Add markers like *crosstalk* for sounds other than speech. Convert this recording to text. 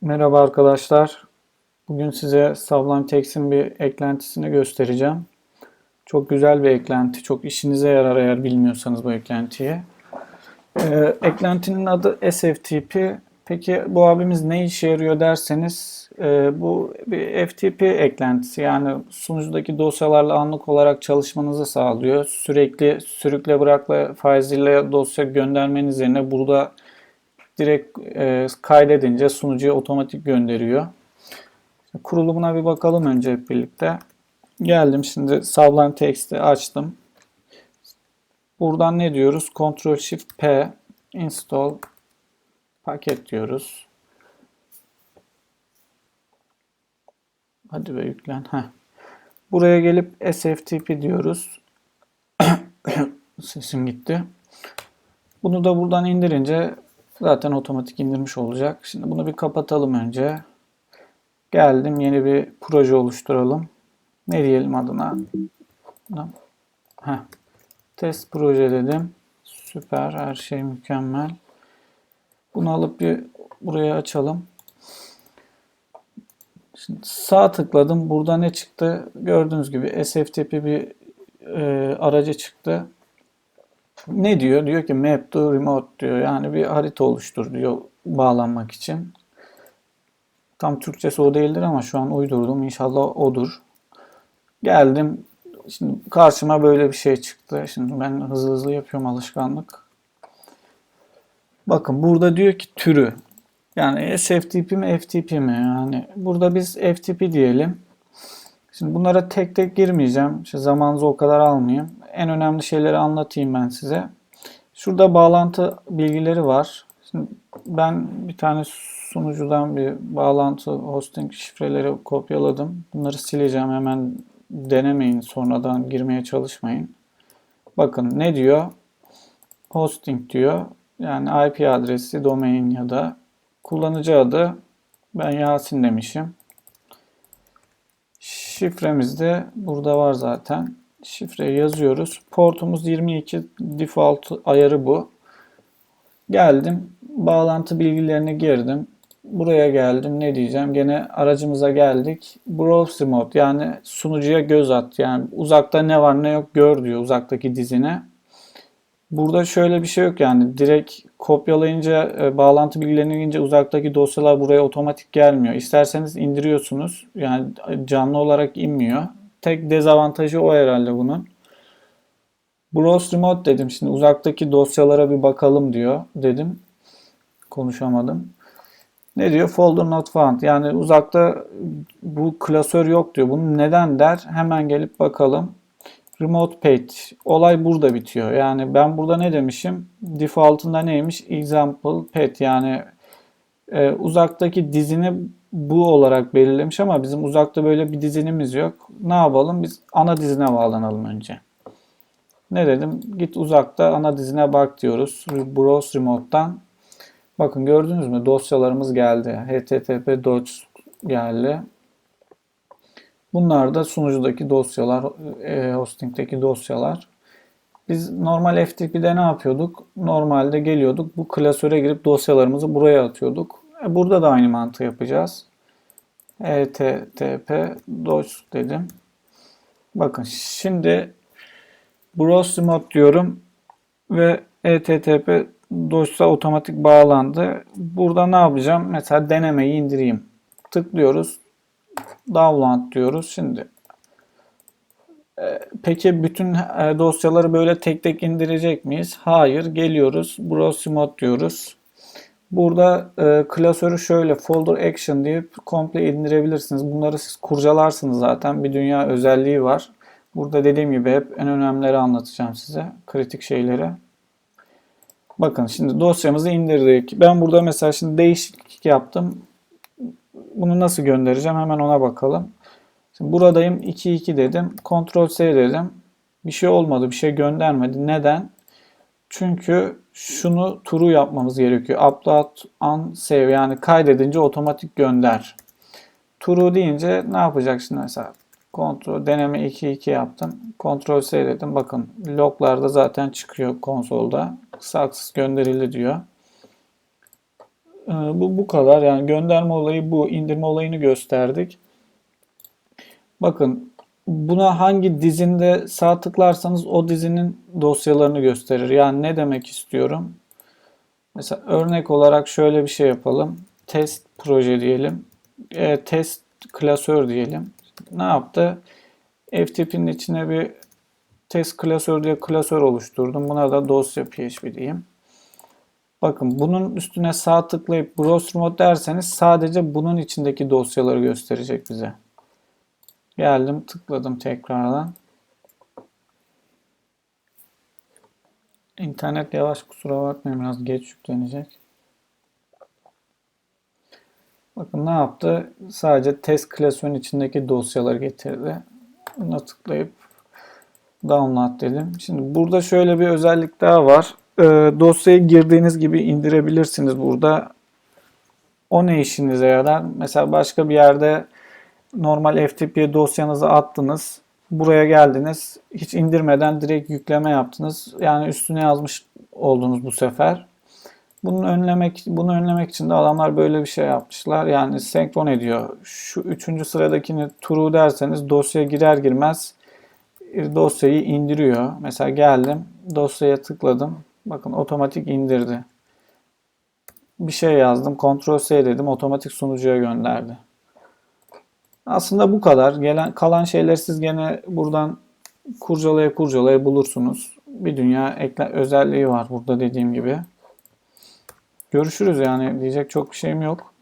Merhaba arkadaşlar. Bugün size Sublime bir eklentisini göstereceğim. Çok güzel bir eklenti. Çok işinize yarar eğer bilmiyorsanız bu eklentiyi. Ee, eklentinin adı SFTP. Peki bu abimiz ne işe yarıyor derseniz e, bu bir FTP eklentisi. Yani sunucudaki dosyalarla anlık olarak çalışmanızı sağlıyor. Sürekli sürükle bırakla faiziyle dosya göndermeniz yerine burada direkt e, kaydedince sunucuya otomatik gönderiyor. Kurulumuna bir bakalım önce hep birlikte. Geldim şimdi Sublime Text'i açtım. Buradan ne diyoruz? Ctrl Shift P install paket diyoruz. Hadi be yüklen. Heh. Buraya gelip SFTP diyoruz. *coughs* Sesim gitti. Bunu da buradan indirince zaten otomatik indirmiş olacak. Şimdi bunu bir kapatalım önce. Geldim yeni bir proje oluşturalım. Ne diyelim adına? Heh. Test proje dedim. Süper her şey mükemmel. Bunu alıp bir buraya açalım. Şimdi sağ tıkladım. Burada ne çıktı? Gördüğünüz gibi SFTP bir e, aracı çıktı. Ne diyor? Diyor ki map to remote diyor. Yani bir harita oluştur diyor bağlanmak için. Tam Türkçesi o değildir ama şu an uydurdum. İnşallah odur. Geldim. Şimdi karşıma böyle bir şey çıktı. Şimdi ben hızlı hızlı yapıyorum alışkanlık. Bakın burada diyor ki türü. Yani SFTP mi FTP mi? Yani burada biz FTP diyelim. Şimdi bunlara tek tek girmeyeceğim. İşte zamanınızı o kadar almayayım. En önemli şeyleri anlatayım ben size. Şurada bağlantı bilgileri var. Şimdi ben bir tane sunucudan bir bağlantı hosting şifreleri kopyaladım. Bunları sileceğim. Hemen denemeyin. Sonradan girmeye çalışmayın. Bakın ne diyor? Hosting diyor. Yani IP adresi, domain ya da kullanıcı adı. Ben Yasin demişim. Şifremiz de burada var zaten. Şifreyi yazıyoruz. Portumuz 22 default ayarı bu. Geldim. Bağlantı bilgilerini girdim. Buraya geldim. Ne diyeceğim? Gene aracımıza geldik. Browse remote yani sunucuya göz at. Yani uzakta ne var ne yok gör diyor uzaktaki dizine. Burada şöyle bir şey yok yani direkt kopyalayınca e, bağlantı bilgilerini girince uzaktaki dosyalar buraya otomatik gelmiyor. İsterseniz indiriyorsunuz. Yani canlı olarak inmiyor. Tek dezavantajı o herhalde bunun. Browse Remote dedim. Şimdi uzaktaki dosyalara bir bakalım diyor dedim. Konuşamadım. Ne diyor? Folder not found. Yani uzakta bu klasör yok diyor. Bunu neden der? Hemen gelip bakalım. Remote page. Olay burada bitiyor. Yani ben burada ne demişim? Default'ında neymiş? Example pet yani e, uzaktaki dizini bu olarak belirlemiş ama bizim uzakta böyle bir dizinimiz yok. Ne yapalım? Biz ana dizine bağlanalım önce. Ne dedim? Git uzakta ana dizine bak diyoruz. Browse Remote'dan. Bakın gördünüz mü? Dosyalarımız geldi. HTTP docs geldi. Bunlar da sunucudaki dosyalar, e, hostingdeki dosyalar. Biz normal FTP'de ne yapıyorduk? Normalde geliyorduk. Bu klasöre girip dosyalarımızı buraya atıyorduk. E, burada da aynı mantığı yapacağız. HTTP docs dedim. Bakın şimdi browse remote diyorum ve HTTP docs'a otomatik bağlandı. Burada ne yapacağım? Mesela denemeyi indireyim. Tıklıyoruz download diyoruz. Şimdi e, peki bütün e, dosyaları böyle tek tek indirecek miyiz? Hayır. Geliyoruz. Browse mode diyoruz. Burada e, klasörü şöyle folder action deyip komple indirebilirsiniz. Bunları siz kurcalarsınız zaten. Bir dünya özelliği var. Burada dediğim gibi hep en önemlileri anlatacağım size. Kritik şeyleri. Bakın şimdi dosyamızı indirdik. Ben burada mesela şimdi değişiklik yaptım bunu nasıl göndereceğim hemen ona bakalım. Şimdi buradayım 2-2 dedim. Ctrl S dedim. Bir şey olmadı. Bir şey göndermedi. Neden? Çünkü şunu turu yapmamız gerekiyor. Upload on save yani kaydedince otomatik gönder. Turu deyince ne yapacak şimdi mesela? Kontrol deneme 2-2 yaptım. Ctrl S dedim. Bakın loglarda zaten çıkıyor konsolda. Success gönderildi diyor. Ee, bu bu kadar. Yani gönderme olayı bu. indirme olayını gösterdik. Bakın buna hangi dizinde sağ tıklarsanız o dizinin dosyalarını gösterir. Yani ne demek istiyorum? Mesela örnek olarak şöyle bir şey yapalım. Test proje diyelim. E, test klasör diyelim. Ne yaptı? FTP'nin içine bir test klasör diye klasör oluşturdum. Buna da dosya php diyeyim. Bakın bunun üstüne sağ tıklayıp browse remote derseniz sadece bunun içindeki dosyaları gösterecek bize. Geldim tıkladım tekrardan. İnternet yavaş kusura bakmayın biraz geç yüklenecek. Bakın ne yaptı? Sadece test klasörün içindeki dosyaları getirdi. Buna tıklayıp download dedim. Şimdi burada şöyle bir özellik daha var. Ee, dosyayı girdiğiniz gibi indirebilirsiniz burada. O ne işinize yarar? Mesela başka bir yerde normal FTP dosyanızı attınız. Buraya geldiniz. Hiç indirmeden direkt yükleme yaptınız. Yani üstüne yazmış oldunuz bu sefer. Bunu önlemek bunu önlemek için de adamlar böyle bir şey yapmışlar. Yani senkron ediyor. Şu üçüncü sıradakini true derseniz dosyaya girer girmez dosyayı indiriyor. Mesela geldim dosyaya tıkladım. Bakın otomatik indirdi. Bir şey yazdım. Ctrl S dedim. Otomatik sunucuya gönderdi. Aslında bu kadar. Gelen kalan şeyleri siz gene buradan kurcalaya kurcalaya bulursunuz. Bir dünya ekle özelliği var burada dediğim gibi. Görüşürüz yani diyecek çok bir şeyim yok.